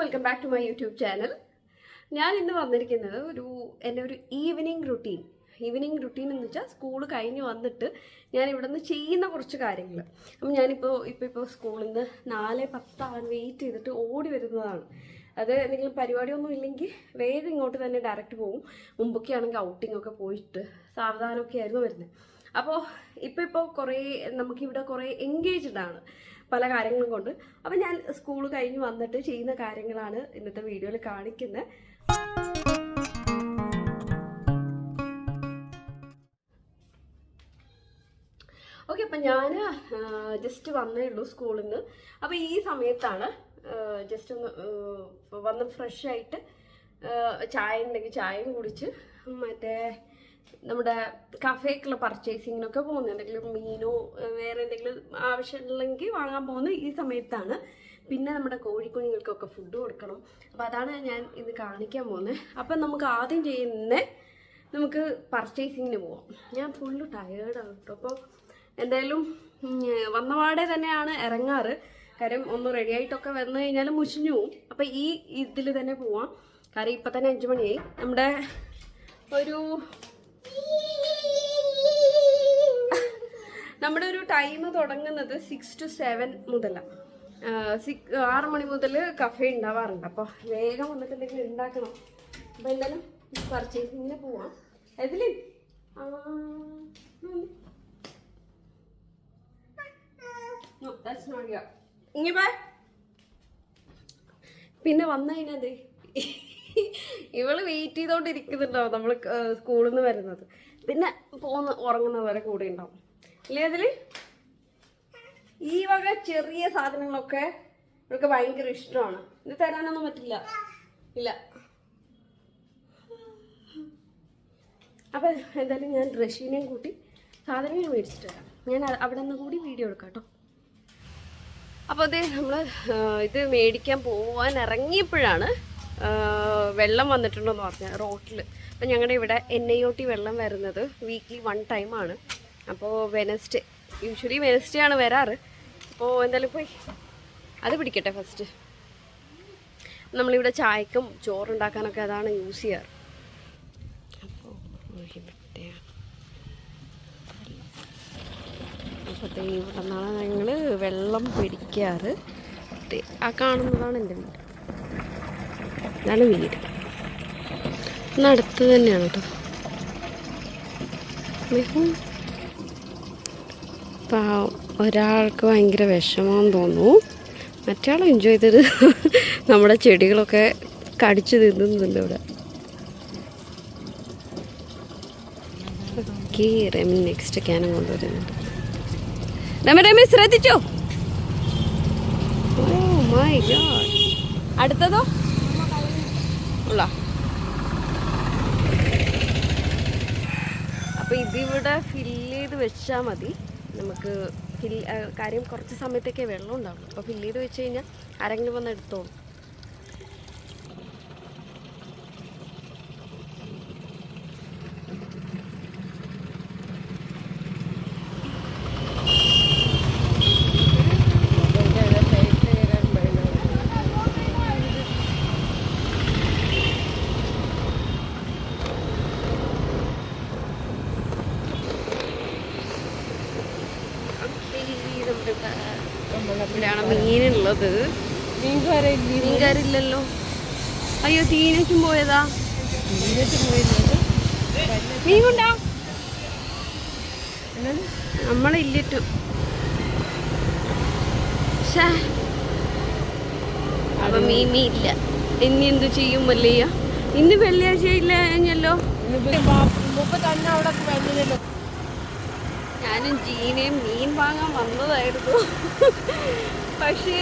Welcome back to my YouTube channel ഞാൻ ഇന്ന് വന്നിരിക്കുന്നത് ഒരു എന്റെ ഒരു ഈവനിങ് റുട്ടീൻ ഈവനിങ് റുട്ടീൻ എന്ന് വെച്ചാൽ സ്കൂൾ കഴിഞ്ഞ് വന്നിട്ട് ഞാൻ ഇവിടെ നിന്ന് ചെയ്യുന്ന കുറച്ച് കാര്യങ്ങൾ അപ്പം ഞാനിപ്പോൾ ഇപ്പോൾ ഇപ്പോൾ സ്കൂളിൽ നിന്ന് നാല് പത്താവാൻ വെയിറ്റ് ചെയ്തിട്ട് ഓടി വരുന്നതാണ്. അത് എന്തെങ്കിലും പരിപാടിയൊന്നും ഇല്ലെങ്കിൽ വേഗം ഇങ്ങോട്ട് തന്നെ ഡയറക്റ്റ് പോകും മുമ്പൊക്കെ ആണെങ്കിൽ ഔട്ടിംഗ് ഒക്കെ പോയിട്ട് സാവധാനമൊക്കെ ആയിരുന്നു വരുന്നത്. അപ്പോൾ ഇപ്പോൾ ഇപ്പോൾ കുറേ നമുക്കിവിടെ കുറേ എൻഗേജ്ഡ് ആണ്. പല കാര്യങ്ങളും കൊണ്ട്. അപ്പം ഞാൻ സ്കൂൾ കഴിഞ്ഞ് വന്നിട്ട് ചെയ്യുന്ന കാര്യങ്ങളാണ് ഇന്നത്തെ വീഡിയോയിൽ കാണിക്കുന്നത് ഓക്കെ അപ്പം ഞാൻ ജസ്റ്റ് വന്നേ ഉള്ളൂ സ്കൂളിൽ നിന്ന് അപ്പോൾ ഈ സമയത്താണ് ജസ്റ്റ് ഒന്ന് വന്ന് ഫ്രഷ് ആയിട്ട് ചായ ഉണ്ടെങ്കിൽ ചായയും കുടിച്ച് മറ്റേ നമ്മുടെ കഫേക്കുള്ള പർച്ചേസിങ്ങിനൊക്കെ പോകുന്നത്. എന്തെങ്കിലും മീനോ വേറെ എന്തെങ്കിലും ആവശ്യമുണ്ടെങ്കിൽ വാങ്ങാൻ പോകുന്നത് ഈ സമയത്താണ്. പിന്നെ നമ്മുടെ കോഴിക്കുഞ്ഞുങ്ങൾക്കൊക്കെ ഫുഡ് കൊടുക്കണം. അപ്പോൾ അതാണ് ഞാൻ ഇന്ന് കാണിക്കാൻ പോകുന്നത്. അപ്പം നമുക്ക് ആദ്യം ചെയ്യുന്ന നമുക്ക് പർച്ചേസിങ്ങിന് പോവാം. ഞാൻ ഫുള്ള് ടയേർഡാണ് കേട്ടോ. അപ്പോൾ എന്തായാലും വന്നപാടെ തന്നെയാണ് ഇറങ്ങാറ്. കാര്യം ഒന്ന് റെഡി ആയിട്ടൊക്കെ വന്നു കഴിഞ്ഞാൽ മുഷിഞ്ഞു പോവും. അപ്പം ഈ ഇതിൽ തന്നെ പോവാം. കാര്യം ഇപ്പം തന്നെ അഞ്ച് മണിയായി. നമ്മുടെ ഒരു നമ്മുടെ ഒരു ടൈം തുടങ്ങുന്നത് സിക്സ് ടു സെവൻ മുതലാണ് സിക്സ് ആറ് മണി മുതൽ കഫേ ഉണ്ടാവാറുണ്ട്. അപ്പോൾ വേഗം വന്നിട്ട് എന്തെങ്കിലും ഉണ്ടാക്കണം. അപ്പോൾ എന്തായാലും പർച്ചേസിങ്ങിന് പോവാം. എതിൽ ഇങ്ങനെ. പിന്നെ വന്നു കഴിഞ്ഞാൽ ഇവൾ വെയിറ്റ് ചെയ്തോണ്ടിരിക്കുന്നുണ്ടാവും നമ്മൾ സ്കൂളിൽ നിന്ന് വരുന്നത്. പിന്നെ പോന്ന് ഉറങ്ങുന്നവരെ കൂടെ ഉണ്ടാവും. ഇല്ലേ അതിൽ? ഈ വക ചെറിയ സാധനങ്ങളൊക്കെ ഇവർക്ക് ഭയങ്കര ഇഷ്ടമാണ്. ഇത് തരാനൊന്നും പറ്റില്ല. ഇല്ല. അപ്പൊ എന്തായാലും ഞാൻ റഷീനെയും കൂട്ടി സാധനങ്ങൾ മേടിച്ചിട്ട് വരാം. ഞാൻ അവിടെ നിന്ന് കൂടി വീഡിയോ എടുക്കാം കേട്ടോ അപ്പോൾ അത് നമ്മൾ ഇത് മേടിക്കാൻ പോവാൻ ഇറങ്ങിയപ്പോഴാണ് വെള്ളം വന്നിട്ടുണ്ടെന്ന് പറഞ്ഞാൽ റോട്ടിൽ അപ്പം ഞങ്ങളുടെ ഇവിടെ എൻ ഐ ഒ ടി വെള്ളം വരുന്നത് വീക്ക്ലി വൺ ടൈമാണ് അപ്പോൾ വെനസ്ഡേ യൂഷ്വലി വെനസ്ഡേ ആണ് വരാറ്. അപ്പോൾ എന്തായാലും പോയി അത് പിടിക്കട്ടെ ഫസ്റ്റ് നമ്മളിവിടെ ചായക്കും ചോറുണ്ടാക്കാനൊക്കെ അതാണ് യൂസ് ചെയ്യാറ്. അപ്പോൾ ദേ ഇവിടെ നിന്നാണ് ഞങ്ങൾ വെള്ളം പിടിക്കാറ് ആ കാണുന്നതാണ് എന്റെ വീട്. ഇതാണ് വീട്. നടത്ത് തന്നെയാണ് കേട്ടോ. പാവം ഒരാൾക്ക് ഭയങ്കര വിഷമം തോന്നുന്നു. മറ്റാൾ എൻജോയ് ചെയ്തത് നമ്മുടെ ചെടികളൊക്കെ കടിച്ചു തിന്നുന്നുണ്ട് ഇവിടെ. റെമി നെക്സ്റ്റ് ക്യാനം കൊണ്ടുവരുന്നുണ്ട് രമ രമ ശ്രദ്ധിച്ചോ? അടുത്തതോ? ഉള്ള. അപ്പൊ ഇതിവിടെ ഫില്ല് ചെയ്ത് വെച്ചാൽ മതി. നമുക്ക് ഫിൽ കാര്യം കുറച്ച് സമയത്തേക്കേ വെള്ളം ഉണ്ടാവുള്ളൂ. അപ്പോൾ ഫില്ല് ചെയ്ത് വെച്ച് കഴിഞ്ഞാൽ ആരെങ്കിലും വന്ന് എടുത്തോളും. മീനുള്ളത് മീൻകാരില്ലല്ലോ. അയ്യോ തീനയ്ക്കും പോയതാ? മീൻ കൊണ്ടാ നമ്മളില്ലിട്ടു. അപ്പൊ മീൻ മീ ഇല്ല. ഇനി എന്ത് ചെയ്യും മല്ലയ്യ ഇന്ന് വെള്ളിയാഴ്ച ഇല്ല കഴിഞ്ഞല്ലോ. ഞാനും ജീനയും മീൻ വാങ്ങാൻ വന്നതായിരുന്നു. പക്ഷേ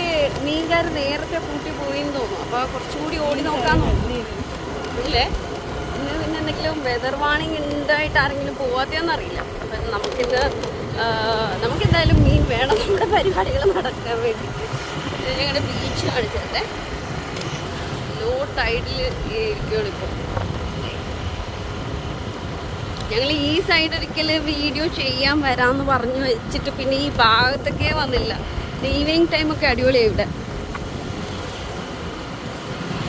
മീൻകാർ നേരത്തെ കൂട്ടി പോയിന്ന് തോന്നുന്നു. അപ്പൊ കുറച്ചുകൂടി ഓടി നോക്കാൻ തോന്നുന്നു. ഇല്ലേ? ഇന്ന് പിന്നെ എന്തെങ്കിലും വെതർ വാണിംഗ് ഉണ്ടായിട്ട് ആരെങ്കിലും പോവാത്തതെന്നറിയില്ല അപ്പം നമുക്കിന്ന് നമുക്ക് നമുക്കെന്തായാലും മീൻ വേണം നമ്മുടെ പരിപാടികൾ നടക്കാൻ വേണ്ടി. ഞങ്ങളുടെ ബീച്ച് കാണിച്ചേ ലോ ടൈഡിൽ ഇരിക്കുകയാണ് ഇപ്പോൾ ഞങ്ങൾ ഈ സൈഡ് ഒരിക്കൽ വീഡിയോ ചെയ്യാൻ വരാമെന്ന് പറഞ്ഞു വെച്ചിട്ട് പിന്നെ ഈ ഭാഗത്തൊക്കെ വന്നില്ല. ഈവനിങ് ടൈമൊക്കെ അടിപൊളിയാണ് ഇവിടെ.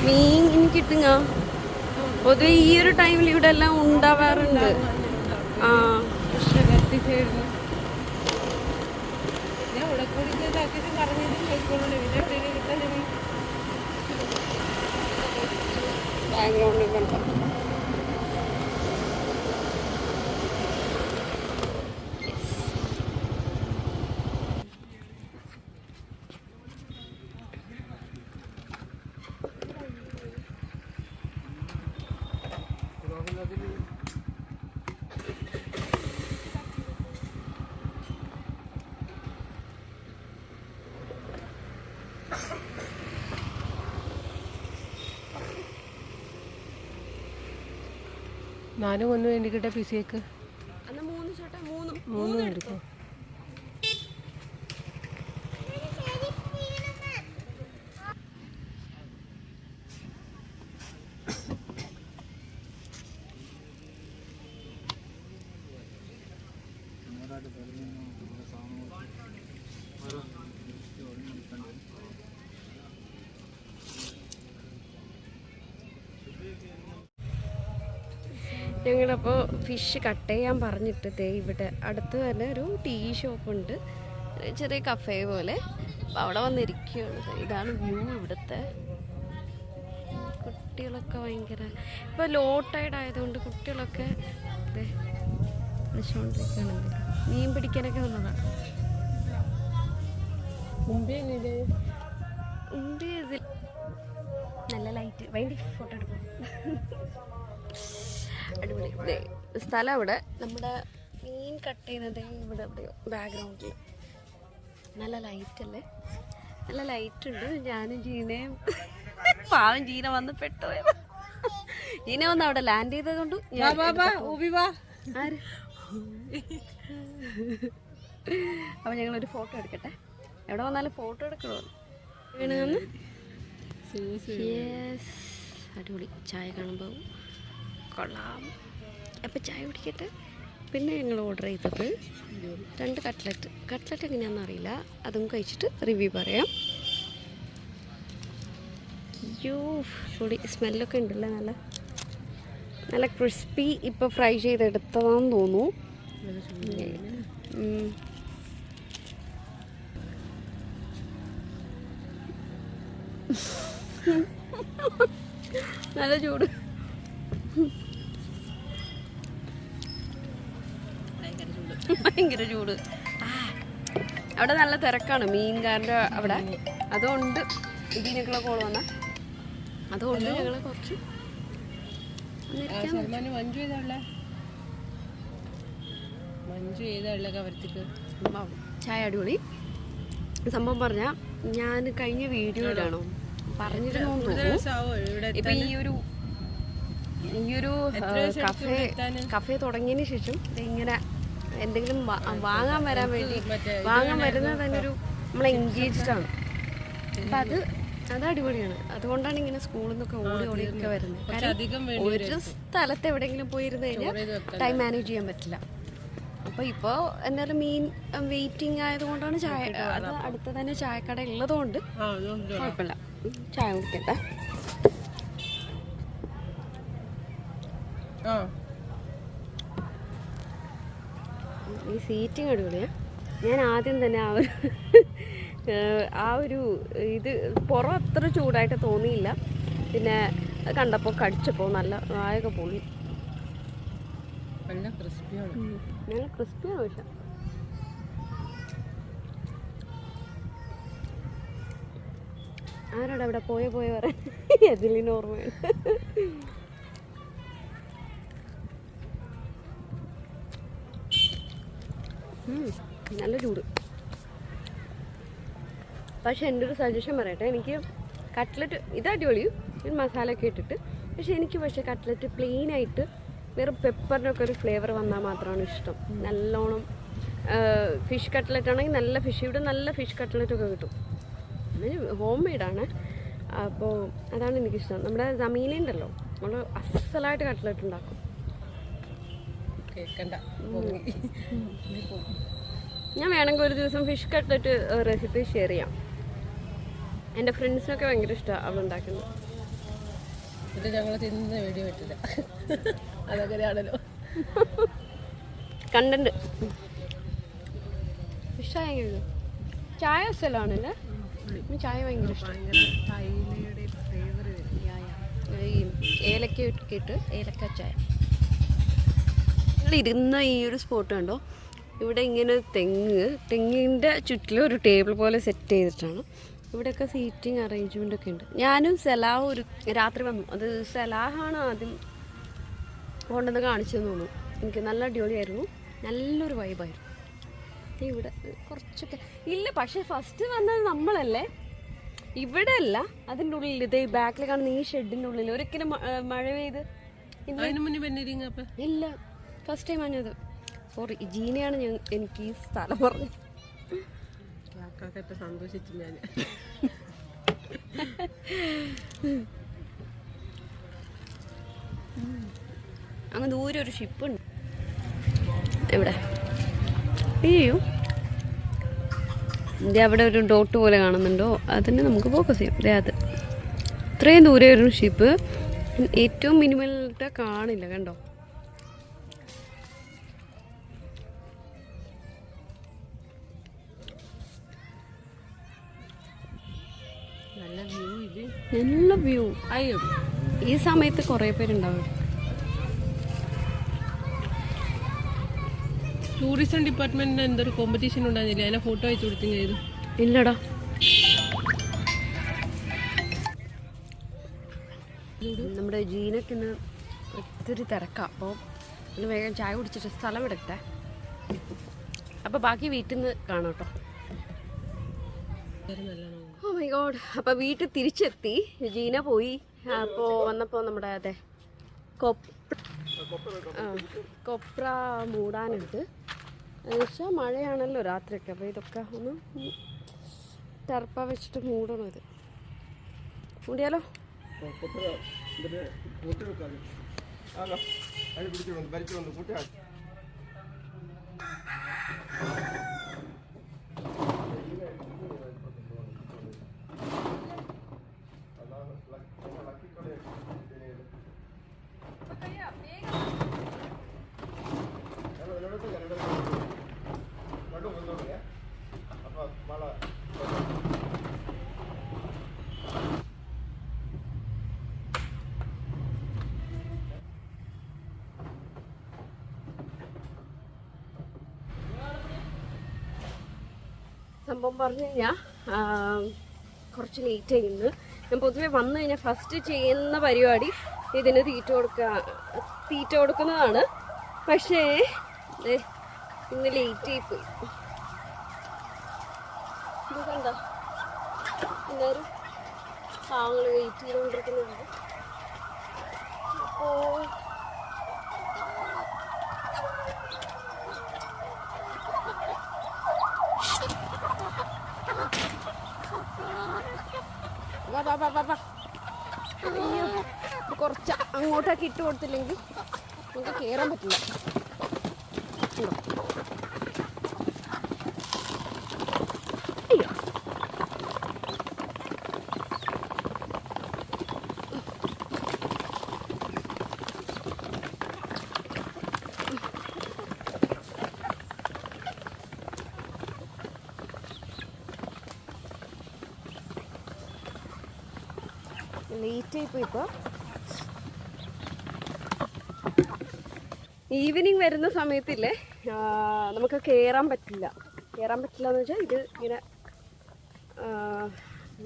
മീൻ കിട്ടുങ്ങ? പൊതുവെ ഈ ഒരു ടൈമിൽ ഇവിടെ എല്ലാം ഉണ്ടാവാറുണ്ട്. ആ. ബാക്ക്ഗ്രൗണ്ടിൽ സൈഡിൽ ഞാൻ ഉടക്കോടിക്ക് ഇതാക്കിയിട്ട് പറഞ്ഞിട്ട് പോയിക്കോളൂ പിന്നെ എവിടെയെങ്കിലും കിട്ടാൻ ബാക്ക്ഗ്രൗണ്ടിൽ കണ്ടോ നാനും ഒന്ന് വേണ്ടിക്കിട്ട പിസിയേക്ക് മൂന്ന് ചേട്ടാ മൂന്ന്. മൂന്നും എടുക്കും ഞങ്ങളപ്പോൾ ഫിഷ് കട്ട് ചെയ്യാൻ പറഞ്ഞിട്ട് ദേ ഇവിടെ അടുത്ത് തന്നെ ഒരു ടീ ഷോപ്പുണ്ട് ചെറിയ കഫേ പോലെ. അപ്പോൾ അവിടെ വന്നിരിക്കുകയാണ്. ഇതാണ് വ്യൂ ഇവിടുത്തെ. കുട്ടികളൊക്കെ ഭയങ്കര ഇപ്പോൾ ലോ ടൈഡ് ആയതുകൊണ്ട് കുട്ടികളൊക്കെ വിളിച്ചുകൊണ്ടിരിക്കുകയാണ് മീൻ പിടിക്കാനൊക്കെ വന്നതാണ് മുമ്പേ ഉണ്ട് ഇതിൽ നല്ല ലൈറ്റ് ഭയങ്കര ഫോട്ടോ എടുക്കും. അടിപൊളി. സ്ഥലം അവിടെ. നമ്മുടെ മീൻ കട്ട് ചെയ്യുന്നത് ഇവിടെ എവിടെയോ ബാക്ക്ഗ്രൗണ്ടിൽ നല്ല ലൈറ്റ് അല്ലേ? നല്ല ലൈറ്റ് ഉണ്ട്. ഞാനും ജീനയും പാവം ജീന വന്ന് പെട്ടോ ജീന വന്ന് അവിടെ ലാൻഡ് ചെയ്തത് കൊണ്ട് അപ്പൊ ഞങ്ങളൊരു ഫോട്ടോ എടുക്കട്ടെ. എവിടെ വന്നാലും ഫോട്ടോ എടുക്കണോ? വീണെന്ന് യെസ് അടിപൊളി. ചായ കാണുമ്പോൾ കൊള്ളാം. അപ്പം ചായ കുടിക്കട്ടെ. പിന്നെ ഞങ്ങൾ ഓർഡർ ചെയ്തത് രണ്ട് കട്ട്ലറ്റ് കട്ട്ലറ്റ് എങ്ങനെയാണെന്ന് അറിയില്ല. അതും കഴിച്ചിട്ട് റിവ്യൂ പറയാം. അയ്യോ പൊടി. സ്മെല്ലൊക്കെ ഉണ്ടല്ലേ നല്ല? നല്ല ക്രിസ്പി ഇപ്പോൾ ഫ്രൈ ചെയ്തെടുത്തതാന്ന് തോന്നുന്നു. നല്ല ചൂട്. ഭയങ്കര ചൂട്. അവിടെ നല്ല തിരക്കാണ്. മീൻകാരന്റെ അവിടെ. അതുകൊണ്ട് ഇതിനൊക്കെയുള്ള കോൾ വന്ന. അതുകൊണ്ട് ഞങ്ങൾ കുറച്ച് വന്നിരിക്കാൻ ശർമാന് മഞ്ജു ഏതാ മഞ്ജു ഏതാ ഉള്ള കവർത്തിക്ക്. ചായ അടിപൊളി. സംഭവം പറഞ്ഞ ഞാൻ കഴിഞ്ഞ വീഡിയോയിലാണോ പറഞ്ഞിരുന്നു ഇപ്പൊ ഈ ഒരു ഈ ഒരു കഫേ കഫേ തുടങ്ങിയതിന് ശേഷം ഇങ്ങനെ എന്തെങ്കിലും വാങ്ങാൻ വരാൻ വേണ്ടി വാങ്ങാൻ വരുന്നത് തന്നെ ഒരു നമ്മളെ എൻഗേജ്ഡ് ആണ്. അപ്പൊ അത് അത് അടിപൊളിയാണ്. അതുകൊണ്ടാണ് ഇങ്ങനെ സ്കൂളിൽ നിന്നൊക്കെ ഓടി ഓടി ഒക്കെ വരുന്നത്. ഒരു സ്ഥലത്ത് എവിടെയെങ്കിലും പോയിരുന്ന് കഴിഞ്ഞാൽ ടൈം മാനേജ് ചെയ്യാൻ പറ്റില്ല. അപ്പൊ ഇപ്പോ എന്തായാലും മീൻ വെയിറ്റിംഗ് ആയതുകൊണ്ടാണ് ചായ അത് അടുത്ത് തന്നെ ചായക്കട ഉള്ളതുകൊണ്ട് കുഴപ്പമില്ല ചായ കുടിക്കട്ടെ. ആ. ഈ സീറ്റിംഗ് അടിപൊളിയാ. ഞാൻ ആദ്യം തന്നെ ആ ഒരു ആ ഒരു ഇത് പുറം അത്ര ചൂടായിട്ട് തോന്നിയില്ല. പിന്നെ കണ്ടപ്പോൾ കടിച്ചപ്പോൾ നല്ല വായൊക്കെ പൊള്ളി നല്ല ക്രിസ്പിയാണ്. നല്ല ക്രിസ്പിയാണ് പക്ഷെ. ആരോടെ അവിടെ പോയ പോയ പറയാൻ? എതിലിന് ഓർമ്മയുണ്ട് നല്ല ചൂട് പക്ഷെ എന്റെ ഒരു സജഷൻ പറയട്ടെ എനിക്ക് കട്ട്ലറ്റ് ഇത് അടിപൊളി. ഒരു മസാല ഒക്കെ ഇട്ടിട്ട്. പക്ഷെ എനിക്ക് പക്ഷേ കട്ട്ലറ്റ് പ്ലെയിൻ ആയിട്ട് വെറും പെപ്പറിനൊക്കെ ഒരു ഫ്ലേവർ വന്നാൽ മാത്രമാണ് ഇഷ്ടം. നല്ലോണം ഫിഷ് കട്ട്ലറ്റ് ആണെങ്കിൽ നല്ല ഫിഷ് ഇവിടെ നല്ല ഫിഷ് കട്ട്ലറ്റ് ഒക്കെ കിട്ടും. ഹോം മെയ്ഡാണ് അപ്പോൾ അതാണ് എനിക്കിഷ്ടം. നമ്മുടെ ജമീനുണ്ടല്ലോ നമ്മൾ അസലായിട്ട് കട്ട്ലറ്റ് ഉണ്ടാക്കും. കേക്കണ്ട. ഞാൻ വേണമെങ്കിൽ ഒരു ദിവസം ഫിഷ് കട്ട്ലറ്റ് റെസിപ്പി ഷെയർ ചെയ്യാം. എന്റെ ഫ്രണ്ട്സിനൊക്കെ ഭയങ്കര ഇഷ്ടമാണ് അവൾ ഉണ്ടാക്കുന്നത്. ഇത് ഞങ്ങൾ തിന്ന വീഡിയോ പറ്റില്ല അതങ്ങനെയാണല്ലോ. കണ്ടന്റ്. ഇഷ്ടമായി ചായ സ്ഥലമാണല്ലേ ചായ ഭയങ്കര ഏലക്ക ഇട്ടിട്ട് ഏലക്ക ചായ. ഇരുന്ന ഈ ഒരു സ്പോട്ട് കണ്ടോ? ഇവിടെ ഇങ്ങനെ തെങ്ങ് തെങ്ങിന്റെ ചുറ്റിലും ഒരു ടേബിൾ പോലെ സെറ്റ് ചെയ്തിട്ടാണ്. ഇവിടെയൊക്കെ സീറ്റിംഗ് അറേഞ്ച്മെന്റ് ഒക്കെ ഉണ്ട്. ഞാനും സലാഹ് ഒരു രാത്രി വന്നു. അത് സലാഹാണ് ആദ്യം കൊണ്ടുവന്ന് കാണിച്ചതെന്ന് തോന്നുന്നു. എനിക്ക് നല്ല അടിപൊളിയായിരുന്നു. നല്ലൊരു വൈബായിരുന്നു ഇവിടെ കുറച്ചൊക്കെ ഇല്ല പക്ഷേ ഫസ്റ്റ് വന്നത് നമ്മളല്ലേ? ഇവിടെ അല്ല. അതിന്റെ ഉള്ളിൽ ഇതേ ബാക്കിൽ കാണുന്ന ഈ ഷെഡിന്റെ ഉള്ളിൽ ഒരിക്കലും മഴ പെയ്ത് ഇല്ല. ഫസ്റ്റ് ടൈം ആണത്. സോറി ജീനയാണ് ഞാൻ എനിക്ക് ഈ സ്ഥലം പറഞ്ഞത്. സന്തോഷിച്ചു ഞാൻ അങ്ങ് ദൂരെ ഒരു ഷിപ്പ് ഉണ്ട്. എവിടെ? അയ്യോ ഇത് അവിടെ ഒരു ഡോട്ട് പോലെ കാണുന്നുണ്ടോ. അതിനെ നമുക്ക് ഫോക്കസ് ചെയ്യാം. ദേ അത്. ഇത്രയും ദൂരെ ഒരു ഷിപ്പ് ഏറ്റവും മിനിമലിട്ട് കാണില്ല കണ്ടോ? നല്ല വ്യൂ. അയ്യോ ഈ സമയത്ത് കുറേ പേരുണ്ടാവും. ടൂറിസം ഡിപ്പാർട്ട്മെന്റിന് എന്തൊരു കോമ്പറ്റീഷൻ ഉണ്ടായിരുന്നില്ല? അതിനെ ഫോട്ടോ അയച്ചു കൊടുത്തു ചെയ്തു. ഇല്ലടാ. നമ്മുടെ ജീനക്ക് ഇന്ന് ഒത്തിരി തിരക്കാം. അപ്പോൾ ഒന്ന് വേഗം ചായ കുടിച്ചിട്ട് സ്ഥലം എടുക്കട്ടെ അപ്പോൾ ബാക്കി വീട്ടിൽ നിന്ന് കാണാം കേട്ടോ. നല്ലോണം ഓ മൈ ഗോഡ് വീട്ടിൽ തിരിച്ചെത്തി. ജീന പോയി. അപ്പോ വന്നപ്പോൾ നമ്മുടെ അതെ കൊപ്ര മൂടാനുണ്ട്. എന്നുവെച്ചാൽ മഴയാണല്ലോ രാത്രിയൊക്കെ. അപ്പോൾ ഇതൊക്കെ ഒന്ന് ടർപ്പ വെച്ചിട്ട് മൂടണം ഇത്. മൂടിയാലോ? സംഭവം പറഞ്ഞു കഴിഞ്ഞാൽ കുറച്ച് ലേറ്റ് ആയിരുന്നു ഞാൻ പൊതുവെ വന്നു കഴിഞ്ഞാൽ ഫസ്റ്റ് ചെയ്യുന്ന പരിപാടി ഇതിന് തീറ്റ കൊടുക്കുക തീറ്റ കൊടുക്കുന്നതാണ്. പക്ഷേ ഇന്ന് ലേറ്റ് ആയിപ്പോയി പോയി. കണ്ടോ എല്ലാവരും പാവങ്ങൾ വെയിറ്റ് ചെയ്തുകൊണ്ടിരിക്കുന്നുണ്ട് അപ്പോൾ കുറച്ച് അങ്ങോട്ടേക്ക് ഇട്ട് കൊടുത്തില്ലെങ്കിൽ നമുക്ക് കയറാൻ പറ്റില്ല. ആയിപ്പോയി ഇപ്പോൾ ഈവനിങ് വരുന്ന സമയത്തില്ലേ? നമുക്ക് കയറാൻ പറ്റില്ല. കയറാൻ പറ്റില്ല എന്ന് വെച്ചാൽ ഇത് ഇങ്ങനെ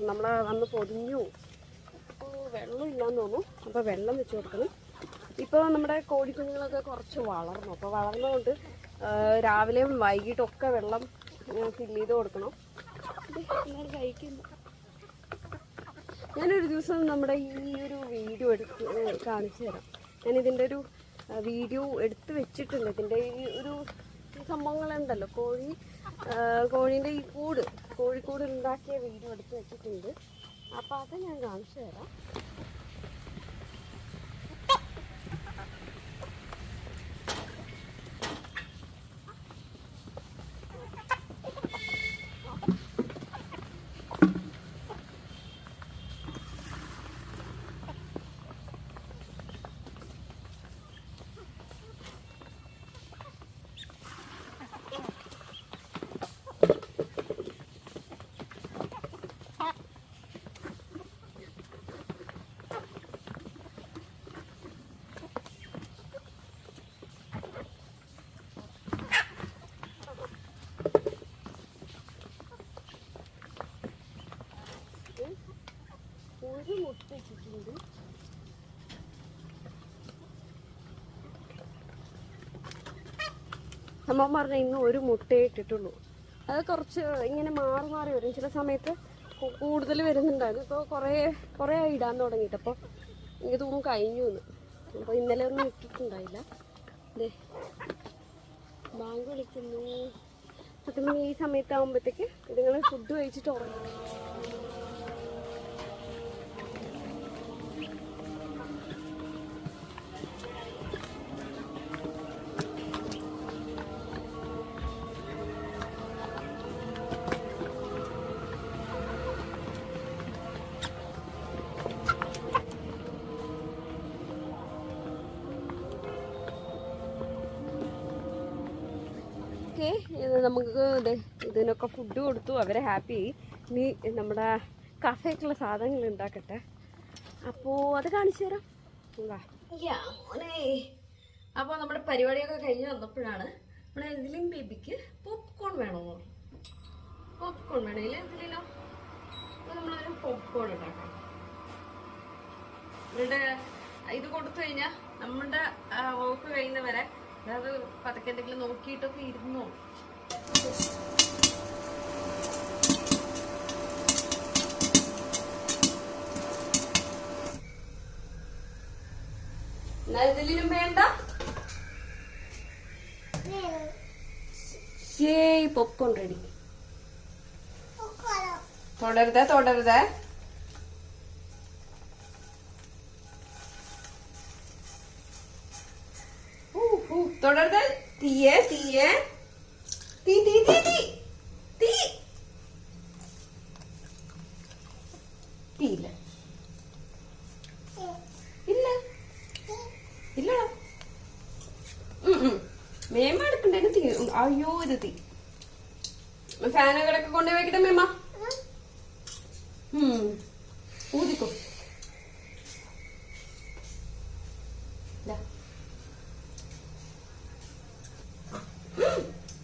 നമ്മൾ വന്ന് പൊതിഞ്ഞു. വെള്ളം ഇല്ലാന്ന് തോന്നുന്നു. അപ്പോൾ വെള്ളം വെച്ച് കൊടുക്കണം. ഇപ്പോൾ നമ്മുടെ കോഴിക്കുഞ്ഞുങ്ങളൊക്കെ കുറച്ച് വളർന്നു. അപ്പോൾ വളർന്നുകൊണ്ട് രാവിലെയും വൈകിട്ടും ഒക്കെ വെള്ളം ഫില്ല് ചെയ്ത് കൊടുക്കണം. കഴിക്കുന്നു ഞാനൊരു ദിവസം നമ്മുടെ ഈ ഒരു വീഡിയോ എടുത്ത് കാണിച്ചു തരാം. ഞാനിതിന്റെ ഒരു വീഡിയോ എടുത്ത് വെച്ചിട്ടുണ്ട്. ഇതിന്റെ ഈ ഒരു സംഭവങ്ങളുണ്ടല്ലോ. കോഴി കോഴീന്റെ ഈ കൂട് കോഴിക്കൂട് ഉണ്ടാക്കിയ വീഡിയോ എടുത്ത് വെച്ചിട്ടുണ്ട്. അപ്പോൾ അത് ഞാൻ കാണിച്ചു തരാം. അമ്മ പറഞ്ഞ ഇന്ന് ഒരു മുട്ടയെ ഇട്ടിട്ടുള്ളൂ. അത് കുറച്ച് ഇങ്ങനെ മാറി മാറി വരും. ചില സമയത്ത് കൂടുതൽ വരുന്നുണ്ടായിരുന്നു ഇപ്പോൾ കുറേ കുറേ ആയി ഇടാൻ തുടങ്ങിയിട്ട്. അപ്പോൾ എനിക്ക് തോന്നുന്നു കഴിഞ്ഞു എന്ന്. അപ്പോൾ ഇന്നലെ ഒന്നും ഇട്ടിട്ടുണ്ടായില്ല. അതെ ബാങ്ക് വിളിക്കുന്നു. സത്യം പറഞ്ഞാൽ ഈ സമയത്താകുമ്പോഴത്തേക്ക് ഇതുങ്ങൾ ഫുഡ് കഴിച്ചിട്ട് ഉറങ്ങും. ഇതിനൊക്കെ ഫുഡ് കൊടുത്തു അവരെ ഹാപ്പി ആയി. ഇനി നമ്മുടെ കഫേക്കുള്ള സാധനങ്ങൾ ഉണ്ടാക്കട്ടെ. അപ്പോൾ അത് കാണിച്ചു തരാം. അപ്പോൾ നമ്മുടെ പരിപാടിയൊക്കെ കഴിഞ്ഞ് വന്നപ്പോഴാണ് നമ്മുടെ എന്തിലും ബേബിക്ക് പോപ്കോൺ വേണോ പോപ്കോൺ വേണം? ഇല്ല അപ്പോൾ നമ്മളൊരു പോപ്കോൺ ഉണ്ടാക്കാം. ഇവിടെ ഇത് കൊടുത്തു കഴിഞ്ഞാൽ നമ്മുടെ വോക്ക് കഴിയുന്നവരെ അതായത് പതുക്കെ എന്തെങ്കിലും നോക്കിയിട്ടൊക്കെ ഇരുന്നോ എന്നാ ഇതിലും വേണ്ട. ഏയ് പോപ്കോൺ റെഡി തുടരുതേ തുടരുതേ. ഊ, ഊ, തുടരുത്. തീയേ തീയേ. തീ തീ തീ തീ. തീ തീയില്ല ഇല്ല ഇല്ലടാ മേമ എടുക്കണ്ടേ തീ ഉം, അയ്യോ ഇത് തീ. ഫാനുകളൊക്കെ കൊണ്ടുപോയി മേമ ഊതിക്കോ.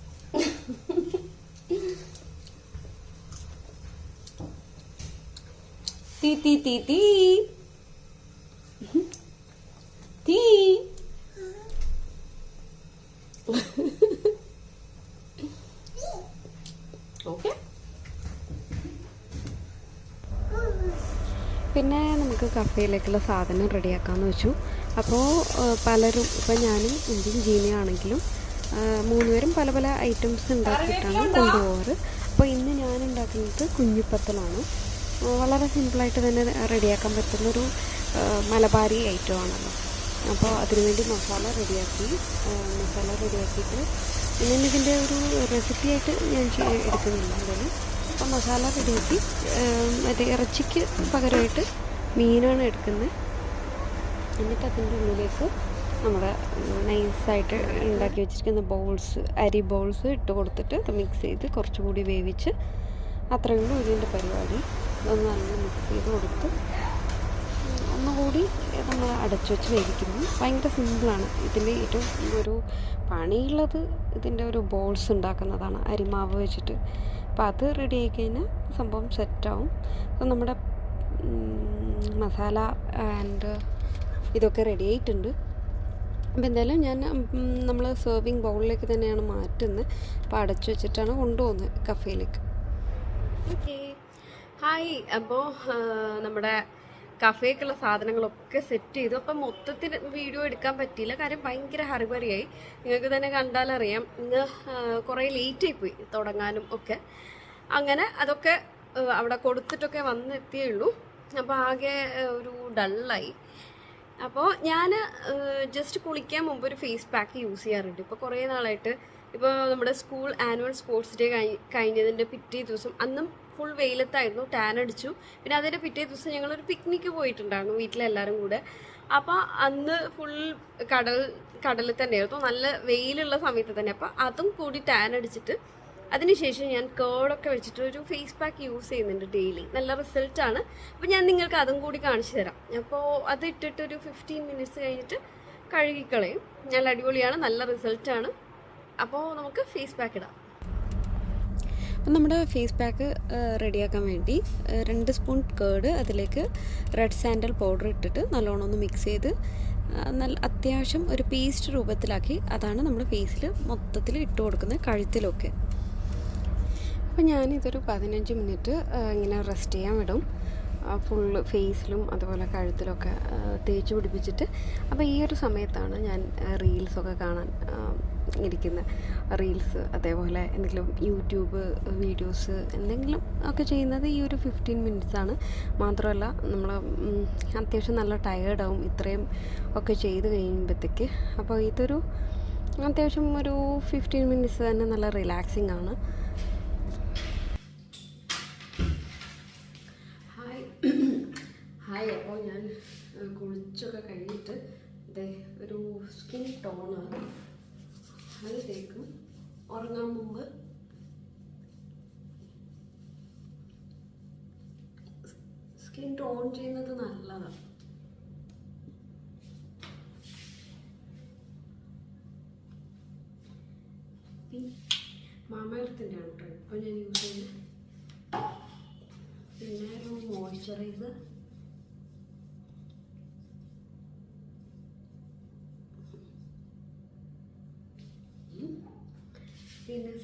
തീ തീ തീ തീ. തീ ഓക്കെ പിന്നെ നമുക്ക് കഫേയിലേക്കുള്ള സാധനം റെഡിയാക്കാമെന്ന് വെച്ചു. അപ്പോൾ പലരും ഇപ്പം ഞാനും ഇന്ത്യൻ ജീനിയാണെങ്കിലും മൂന്നുപേരും പല പല ഐറ്റംസ് ഉണ്ടാക്കിയിട്ടാണ് കൊണ്ടുപോകാറ്. അപ്പോൾ ഇന്ന് ഞാൻ ഉണ്ടാക്കുന്നത് കുഞ്ഞിപ്പത്തലാണ്. വളരെ സിമ്പിളായിട്ട് തന്നെ റെഡിയാക്കാൻ പറ്റുന്നൊരു മലബാരി ഐറ്റമാണല്ലോ അപ്പോൾ അതിനുവേണ്ടി മസാല റെഡിയാക്കി മസാല റെഡിയാക്കിയിട്ട് ഞാൻ ഇതിന്റെ ഒരു റെസിപ്പിയായിട്ട് ഞാൻ എടുക്കുന്നില്ല. എന്തായാലും മസാല റെഡിയാക്കി മറ്റേ ഇറച്ചിക്ക് പകരമായിട്ട് മീനാണ് എടുക്കുന്നത്. എന്നിട്ട് അതിന്റെ ഉള്ളിലേക്ക് നമ്മുടെ നൈസായിട്ട് ഉണ്ടാക്കി വെച്ചിരിക്കുന്ന ബൗൾസ് അരി ബൗൾസ് ഇട്ട് കൊടുത്തിട്ട് മിക്സ് ചെയ്ത് കുറച്ചുകൂടി വേവിച്ച് അത്രയും കൂടി ഇതിന്റെ പരിപാടി ഒന്ന് നല്ല മിക്സ് ചെയ്ത് കൊടുത്ത് ഒന്നുകൂടി നമ്മൾ അടച്ചു വെച്ച് വേവിക്കുന്നു. ഭയങ്കര സിമ്പിളാണ് ഇതിന്റെ ഏറ്റവും ഒരു പണിയുള്ളത് ഇതിന്റെ ഒരു ബോൾസ് ഉണ്ടാക്കുന്നതാണ്. അരിമാവ് വെച്ചിട്ട് അപ്പോൾ അത് റെഡി ആയി കഴിഞ്ഞാൽ സംഭവം സെറ്റാവും അപ്പോൾ നമ്മുടെ മസാല ആൻഡ് ഇതൊക്കെ റെഡി ആയിട്ടുണ്ട്. അപ്പോൾ എന്തായാലും ഞാൻ നമ്മൾ സെർവിങ് ബൗളിലേക്ക് തന്നെയാണ് മാറ്റുന്നത് അപ്പോൾ അടച്ചു വെച്ചിട്ടാണ് കൊണ്ടുപോകുന്നത് കഫേയിലേക്ക് ഓക്കെ ഹായ് അപ്പോൾ നമ്മുടെ കഫേക്കുള്ള സാധനങ്ങളൊക്കെ സെറ്റ് ചെയ്തു. അപ്പം മൊത്തത്തിൽ വീഡിയോ എടുക്കാൻ പറ്റിയില്ല. കാര്യം ഭയങ്കര ഹറിബറിയായി നിങ്ങൾക്ക് തന്നെ കണ്ടാലറിയാം ഇന്ന് കുറേ ലേറ്റായി പോയി തുടങ്ങാനും ഒക്കെ. അങ്ങനെ അതൊക്കെ അവിടെ കൊടുത്തിട്ടൊക്കെ വന്നെത്തിയേ ഉള്ളൂ. അപ്പോൾ ആകെ ഒരു ഡള്ളായി അപ്പോൾ ഞാൻ ജസ്റ്റ് കുളിക്കാൻ മുമ്പ് ഒരു ഫേസ് പാക്ക് യൂസ് ചെയ്യാറുണ്ട്. ഇപ്പോൾ കുറേ നാളായിട്ട്. ഇപ്പോൾ നമ്മുടെ സ്കൂൾ ആനുവൽ സ്പോർട്സ് ഡേ കഴിഞ്ഞതിന്റെ പിറ്റേ ദിവസം അന്നും ഫുൾ വെയിലത്തായിരുന്നു ടാൻ അടിച്ചു. പിന്നെ അതിന്റെ പിറ്റേ ദിവസം ഞങ്ങളൊരു പിക്നിക്ക് പോയിട്ടുണ്ടായിരുന്നു വീട്ടിലെല്ലാവരും കൂടെ. അപ്പോൾ അന്ന് ഫുൾ കടൽ കടലിൽ തന്നെയായിരുന്നു. നല്ല വെയിലുള്ള സമയത്ത് തന്നെ. അപ്പോൾ അതും കൂടി ടാൻ അടിച്ചിട്ട് അതിനുശേഷം ഞാൻ കേടൊക്കെ വെച്ചിട്ട് ഒരു ഫേസ് പാക്ക് യൂസ് ചെയ്യുന്നുണ്ട് ഡെയിലി നല്ല റിസൾട്ടാണ് അപ്പോൾ ഞാൻ നിങ്ങൾക്ക് അതും കൂടി കാണിച്ചു തരാം. അപ്പോൾ അത് ഇട്ടിട്ട് ഒരു ഫിഫ്റ്റീൻ മിനിറ്റ്സ് കഴിഞ്ഞിട്ട് കഴുകിക്കളയും. നല്ല അടിപൊളിയാണ് നല്ല റിസൾട്ടാണ് അപ്പോൾ നമുക്ക് ഫേസ് പാക്ക് ഇടാം. അപ്പം നമ്മുടെ ഫേസ് പാക്ക് റെഡിയാക്കാൻ വേണ്ടി രണ്ട് സ്പൂൺ കേർഡ് അതിലേക്ക് റെഡ് സാൻഡൽ പൗഡർ ഇട്ടിട്ട് നല്ലോണം ഒന്ന് മിക്സ് ചെയ്ത് നല്ല അത്യാവശ്യം ഒരു പേസ്റ്റ് രൂപത്തിലാക്കി അതാണ് നമ്മൾ ഫേസിൽ മൊത്തത്തിൽ ഇട്ട് കൊടുക്കുന്നത് കഴുത്തിലൊക്കെ. അപ്പോൾ ഞാനിതൊരു പതിനഞ്ച് മിനിറ്റ് ഇങ്ങനെ റെസ്റ്റ് ചെയ്യാൻ വിടും. ഫുള്ള് ഫേസിലും അതുപോലെ കഴുത്തിലൊക്കെ തേച്ച് പിടിപ്പിച്ചിട്ട്. അപ്പോൾ ഈ ഒരു സമയത്താണ് ഞാൻ റീൽസൊക്കെ കാണാൻ ആ, ഇരിക്കുന്നത് റീൽസ് അതേപോലെ എന്തെങ്കിലും യൂട്യൂബ് വീഡിയോസ് എന്തെങ്കിലും ഒക്കെ ചെയ്യുന്നത് ഈ ഒരു ഫിഫ്റ്റീൻ ആണ്. മാത്രമല്ല നമ്മൾ അത്യാവശ്യം നല്ല ടയേർഡാവും ഇത്രയും ഒക്കെ ചെയ്ത് കഴിയുമ്പോഴത്തേക്ക് അപ്പോൾ ഇതൊരു അത്യാവശ്യം ഒരു ഫിഫ്റ്റീൻ മിനിറ്റ്സ് തന്നെ നല്ല റിലാക്സിങ് ആണ്. ഹായ് ഹായ് അപ്പോൾ ഞാൻ കുളിച്ചൊക്കെ കഴിഞ്ഞിട്ട് ഒരു സ്കിൻ ടോണർ അത് തേക്കും ഉറങ്ങാൻ മുമ്പ് സ്കിൻ ടോൺ ചെയ്യുന്നത് നല്ലതാണ് മാമയത്തിന്റെ ആണ് കേട്ടോ. ഇപ്പം ഞാൻ യൂസ് ചെയ്യുന്നത്. പിന്നെ ഒരു മോയ്സ്ചറൈസർ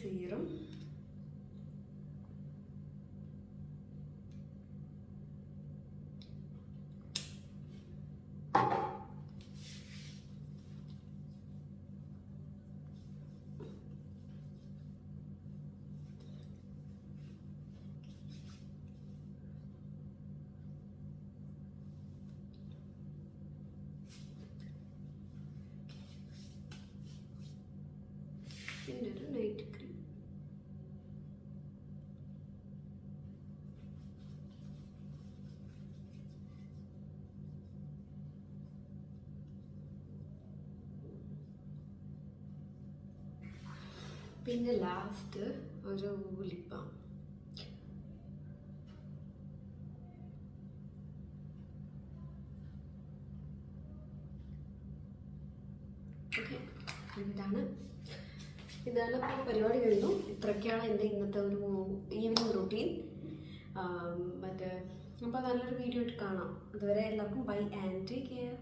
പിന്നെ പിന്നെ ലാസ്റ്റ് ഒരു ലിപ്പാം ഓക്കെ ഇതാണ്. ഇതാണ് ഇപ്പോൾ പരിപാടി കഴിഞ്ഞു. ഇത്രയ്ക്കാണ് എന്റെ ഇന്നത്തെ ഒരു ഈവനിങ് റൂട്ടീൻ മറ്റേ അപ്പോൾ നല്ലൊരു വീഡിയോ ആയിട്ട് കാണാം. അതുവരെ എല്ലാവർക്കും ബൈ ആൻഡ് ടേക്ക് കെയർ